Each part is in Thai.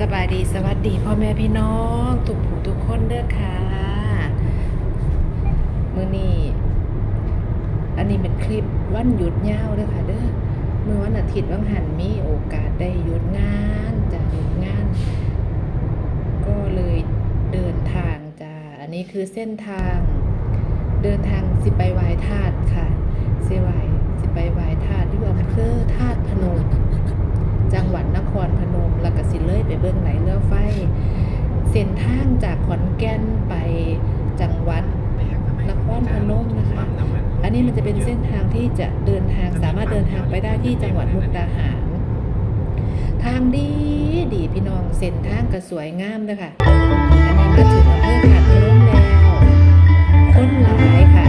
สบายดีสวัสดีพ่อแม่พี่น้องทุกผู้ทุกคนเด้อค่ะมือนี้อันนี้เป็นคลิปวันหยุดยาวเด้อค่ะเด้อเมื่อวันอาทิตย์วังหันมีโอกาสได้หยุดงานจากหยุดงาน ก็เลยเดินทางจ้าอันนี้คือเส้นทาง เดินทางสิไปไหวายธาตุค่ะสิไหวสิไปไหวายธาตุที่อำเภอธาตุพนม จังหวัดนครพนม แล้วก็สิเลยไปเบื้องไหนเรือไฟ เส้นทางจากขอนแก่นไปจังหวัดนครพนมนะคะ อันนี้มันจะเป็นเส้นทางที่จะเดินทางสามารถเดินทางไปได้ที่จังหวัดมุกดาหาร ทางดีดีพี่น้องเส้นทางก็สวยงามเลยค่ะ อันนี้มาถึงอำเภอถาดพนมแล้ว คนหลายค่ะ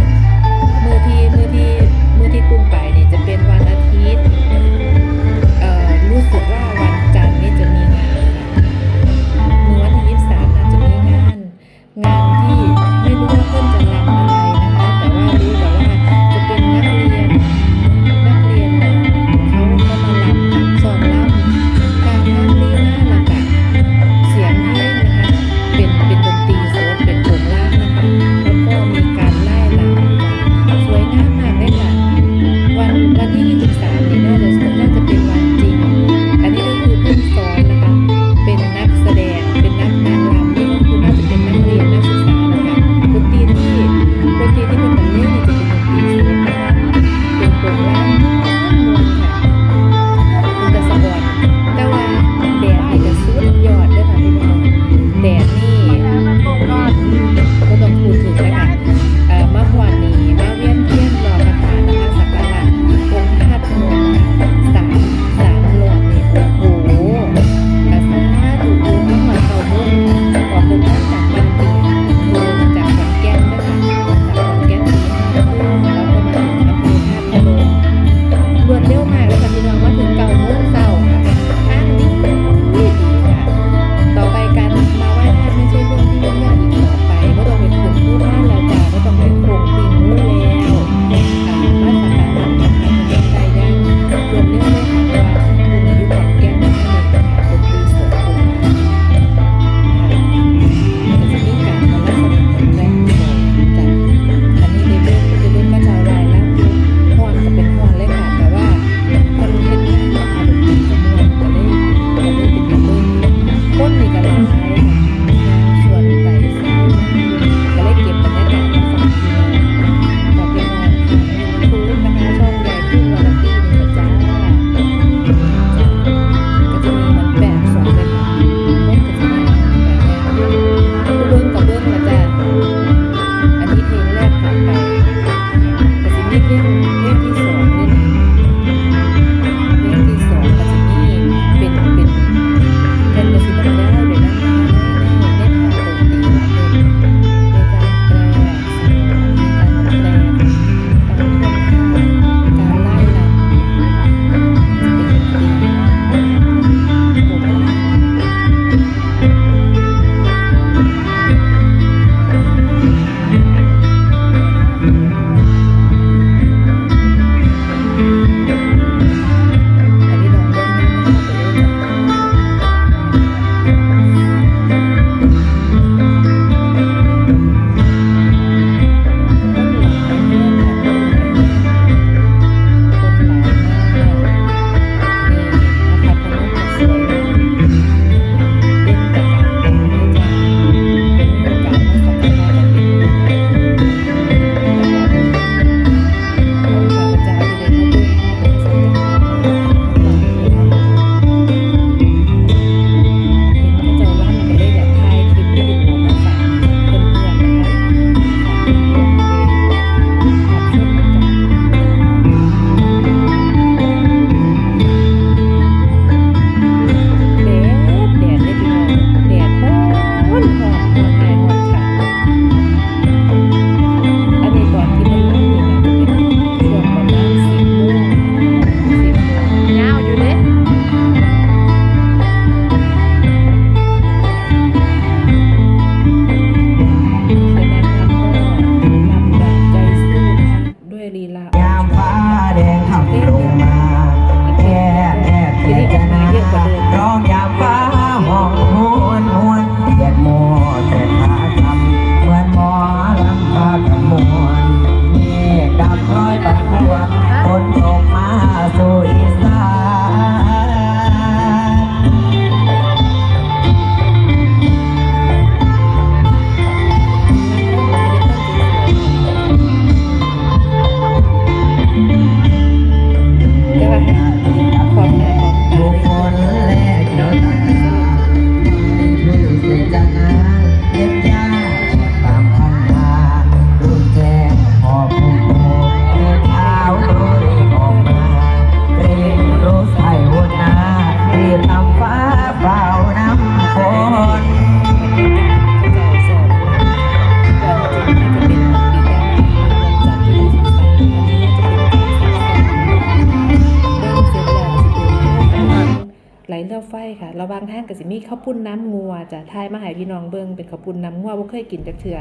ไหลเรือไฟค่ะ ระวางทางก็สิมีข้าวปุ้นน้ำงัวจะทายมาให้พี่น้องเบิงเป็นข้าวปุ้นน้ำงัวบ่เคยกินจักเทื่อ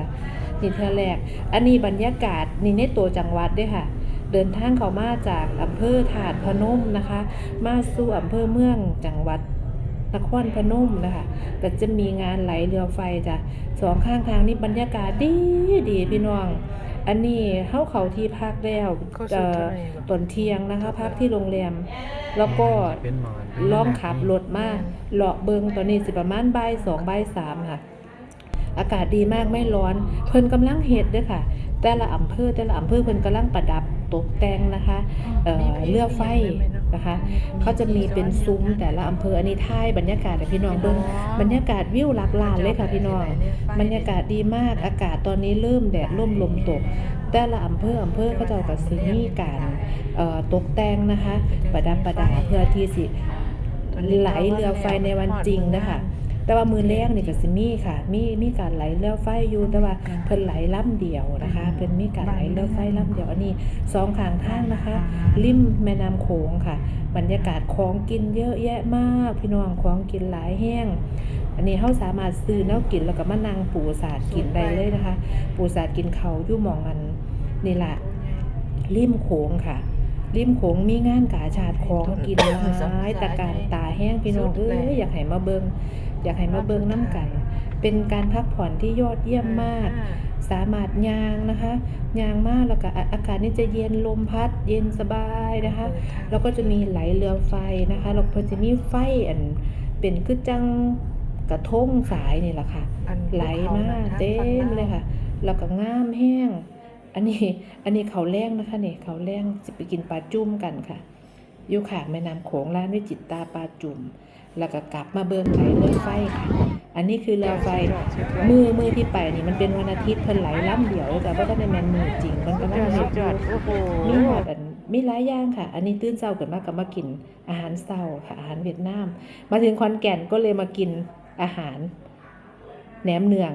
นี่เทื่อแรก อันนี้บรรยากาศนี่ในตัวจังหวัดด้อค่ะ เดินทางเข้ามาจากอำเภอถาดพนมนะคะ มาสู่อำเภอเมืองจังหวัดนครพนมนะคะก็จะมีงานไหลเรือไฟจ้ะสองข้างทางนี่บรรยากาศดีดีพี่น้อง อันนี้เข้าเขาที่พักแล้วเอ่อตอนเที่ยงนะคะ พักที่โรงแรม แล้วก็เป็นหมอนล่องขับรถมาเลาะเบิงตอนนี้สิประมาณบ่ายสองบ่ายสามค่ะ อากาศดีมากไม่ร้อน เพิ่นกำลังเฮ็ดเด้วยค่ะ แต่ละอำเภอแต่ละอำเภอเพิ่นกำลังประดับตกแต่งนะคะเอ่อเรือไฟนะคะเขาจะมีเป็นซุ้มแต่ละอำเภออันนี้ท้ายบรรยากาศให้พี่น้องเบิ่งบรรยากาศวิวหลักลานเลยค่ะพี่น้องบรรยากาศดีมากอากาศตอนนี้เริ่มแดดร่มลมตก แต่ละอำเภออำเภอเขาเจะกับสิมีการเอ่อตกแต่งนะคะ ประดับประดาเพื่อที่สิไหลเรือไฟในวันจริงนะคะ แต่ว่ามือแรกนี่ก็สิมีค่ะ มีมีการไหลเรือไฟอยู่แต่ว่าเพิ่นไหลล่ำเดียวนะคะเพิ่นมีการไหลเรือไฟล่ำเดียวอันนี้สองข้างทางนะคะ ริมแม่น้ำโขงค่ะ บรรยากาศของกินเยอะแยะมากพี่น้องของกินหลายแห้งอันนี้เขาสามารถซื้อแนวกินแล้วก็มานั่งปูสาดกินได้เลยนะคะ ปูสาดกินเขาวอยู่หมองอันนี่แหละริมโขงค่ะริมโขงมีงานกาชาดของกินหลายตะการตาแห้งพี่น้องเอ้ยอยากให้มาเบิง อยากให้มาเบิงน้ำกัน เป็นการพักผ่อนที่ยอดเยี่ยมมาก สามารถยางนะคะยางมากแล้วก็อะอากาศนี่จะเย็นลมพัด เย็นสบายนะคะ แล้วก็จะมีไหลเรือไฟนะคะแล้วก็จะมีไฟอันเป็นคือจังกระทงสายนี่แหละค่ะ ไหลมาเต็มเลยค่ะ แล้วก็งามแห้ง อันนี้อันนี้เขาแรงนะคะเนี่ยเขาแรงจะไปกินปลาจุ่มกันค่ะ อยู่ขางแม่น้ำโขงร้านด้วยจิตตาปลาจุ่ม แล้วก็กลับมาเบิ่งไหลเรือไฟค่ะ อันนี้คือเรือไฟมือมือที่ไปนี่มันเป็นวันอาทิตย์เพิ่นไหลล่ำเดียวแต่ว่าก็ในแมนมือจริงมันก็จไม่อดได้จอดโอ้โหมีหมดอันมีหลายอย่างค่ะ อันนี้ตื่นเช้าเกิดมาก็มากินอาหารเช้าค่ะอาหารเวียดนาม มาถึงขอนแก่นก็เลยมากินอาหารแหนมเนือง